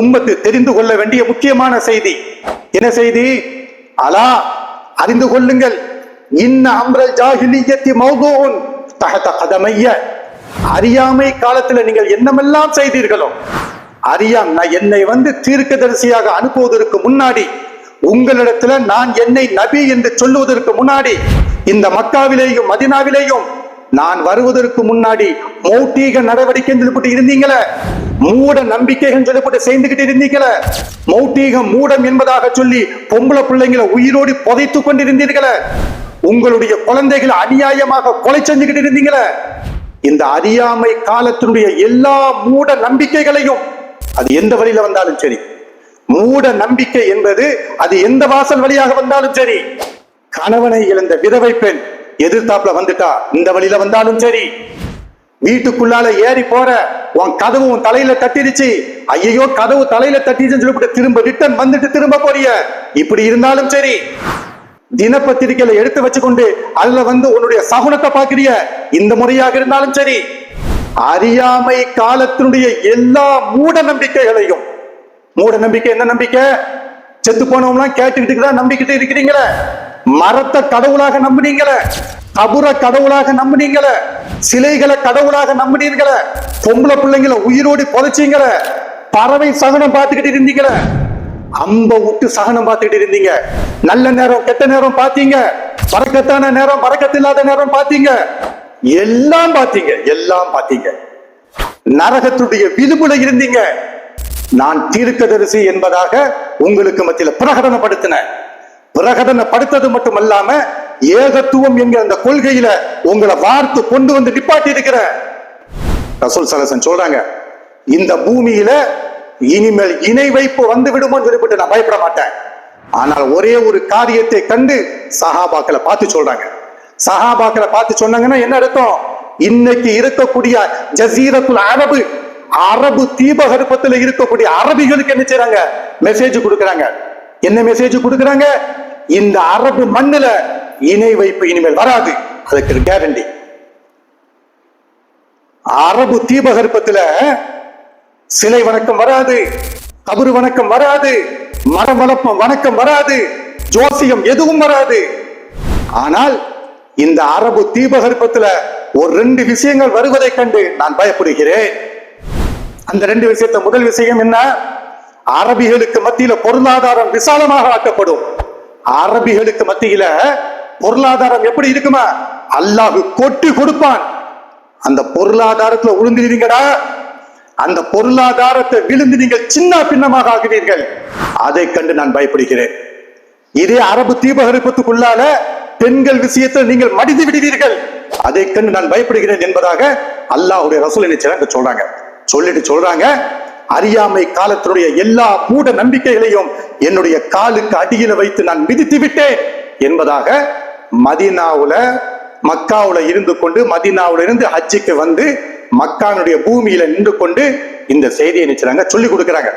உம்மத்து தெரிந்து கொள்ள வேண்டிய முக்கியமான செய்தி. என்ன செய்தி? அலா அறிந்து கொள்ளுங்கள். இன்ன அம்ரல் ஜாஹிலியத்தி மௌதூன் தகத கதமைய. அறியாமை காலத்துல நீங்கள் என்னமெல்லாம் செய்தீர்களோ அறியாம் நான் என்னை வந்து தீர்க்கதரிசியாக அனுப்புவதற்கு முன்னாடி உங்களிடத்துல நான் என்னை நபி என்று சொல்லுவதற்கு முன்னாடி இந்த மக்காவிலேயும் மதினாவிலேயும் நான் வருவதற்கு முன்னாடி மௌட்டீக நடவடிக்கை சொல்லப்பட்டு இருந்தீங்களே? மூட நம்பிக்கைகள் சொல்லப்பட்டு சேர்ந்துகிட்டு இருந்தீங்களே? மௌட்டீக மூடம் என்பதாக சொல்லி பொம்பளை பிள்ளைங்களை உயிரோடு புதைத்து கொண்டிருந்தீர்களே? உங்களுடைய குழந்தைகளை அநியாயமாக கொலை செஞ்சுக்கிட்டு இருந்தீங்களே? இந்த அறியாமை காலத்தினுடைய எல்லா மூட நம்பிக்கைகளையும் அது எந்த வழியில வந்தாலும் சரி. மூட நம்பிக்கை என்பது அது எந்த வாசல் வழியாக வந்தாலும் சரி. கணவனை இழந்த விதவை பெண் எதிர்த்தாப்புல வந்துட்டா இந்த வழியில வந்தாலும் சரி. வீட்டுக்குள்ளால ஏறி போற உன் கதவு உன் தலையில தட்டிடுச்சு. ஐயோ கதவு தலையில தட்டிச்சுன்னு சொல்லிவிட்டு திரும்ப ரிட்டர்ன் வந்துட்டு திரும்ப போறிய. இப்படி இருந்தாலும் சரி. தினப்பத்திரிகையில எடுத்து வச்சுக்கொண்டு அதுல வந்து உன்னுடைய சகுனத்தை பாக்குறிய இந்த முறையாக இருந்தாலும் சரி. அறியாமை காலத்தினுடைய எல்லா மூட நம்பிக்கைகளையும் மூட நம்பிக்கை என்ன நம்பிக்கை? செத்து போனவங்களாம் கேட்டுக்கிட்டு தான் நம்பிக்கிட்டு இருக்கிறீங்களே. மரத்தை கடவுளாக நம்புனீங்கள கபுர கடவுளாக நம்புனீங்கள சிலைகளை கடவுளாக நம்புனீங்களே பொம்பளை பிள்ளைங்களை உயிரோடு புதைச்சீங்களே பறவை சகனம் பார்த்துக்கிட்டு இருந்தீங்களே அம்ப விட்டு சகனம் பார்த்துக்கிட்டு இருந்தீங்க. நல்ல நேரம் கெட்ட நேரம் பார்த்தீங்க. பறக்கத்தான நேரம் பறக்கத்தில்லாத நேரம் பார்த்தீங்க. எல்லாம் பார்த்தீங்க எல்லாம் பார்த்தீங்க. நரகத்துடைய விளிம்புல இருந்தீங்க. நான் தீர்க்கதரிசி என்பதாக உங்களுக்கு மத்தியில் பிரகடனப்படுத்தின பிரகடனப்படுத்தது மட்டுமல்லாம ஏகத்துவம் என்கிற அந்த கொள்கையில உங்களை வார்த்து கொண்டு வந்து நிப்பாட்டி இருக்கிற ரசூல் சலசன் சொல்றாங்க இந்த பூமியில இனிமேல் இணை வைப்பு வந்து விடுமோ சொல்லிவிட்டு நான் பயப்பட மாட்டேன். ஆனால் ஒரே ஒரு காரியத்தை கண்டு சஹாபாக்களை பார்த்து சொல்றாங்க. சஹாபாக்களை பார்த்து சொன்னாங்கன்னா என்ன அர்த்தம்? இன்னைக்கு இருக்கக்கூடிய ஜசீரத்துல் அரபு அரபு தீபகற்பத்தில் இருக்கக்கூடிய அரபிகளுக்கு என்ன செய்யறாங்க மெசேஜ் கொடுக்குறாங்க. என்ன மெசேஜ் கொடுக்குறாங்க? இந்த அரபு மண்ணில் இணை வைப்பு இனிமேல் வராது. அதுக்கு கேரண்டி அரபு தீபகற்பத்துல சிலை வணக்கம் வராது கபரு வணக்கம் வராது மரம் வளர்ப்பம் வணக்கம் வராது ஜோசியம் எதுவும் வராது. ஆனால் இந்த அரபு தீபகற்பத்துல ஒரு ரெண்டு விஷயங்கள் வருவதை கண்டு நான் பயப்படுகிறேன். அந்த ரெண்டு விஷயத்த முதல் விஷயம் என்ன? அரபிகளுக்கு மத்தியில பொருளாதாரம் விசாலமாக ஆக்கப்படும். அரபிகளுக்கு மத்தியில பொருளாதாரம் எப்படி இருக்குமா? அல்லாஹ் கொட்டி கொடுப்பான். அந்த பொருளாதாரத்துல உளுந்துருவீங்கடா அந்த பொருளாதாரத்தை விழுந்து நீங்கள் சின்ன பின்னமாக ஆகுவீர்கள் அதை கண்டு நான் பயப்படுகிறேன். இதே அரபு தீபகரிப்பத்துக்குள்ளால பெண்கள் விஷயத்தில் நீங்கள் மடிந்து விடுவீர்கள். அதை கண்டு நான் பயப்படுகிறேன் என்பதாக அல்லாஹ்வுடைய ரசூல் என்ன சொல்றாங்க. சொல்லிட்டு சொல்றாங்க. அறியாமை காலத்தினுடைய எல்லா மூட நம்பிக்கைகளையும் என்னுடைய காலுக்கு அடியில வைத்து நான் மிதித்து விட்டேன் என்பதாக மதினாவுல மக்காவுல இருந்து கொண்டு மதினாவுல இருந்து ஹஜ்ஜிக்கு வந்து மக்கானுடைய பூமியில நின்று கொண்டு இந்த செய்தியை நினைச்சாங்க சொல்லி கொடுக்குறாங்க.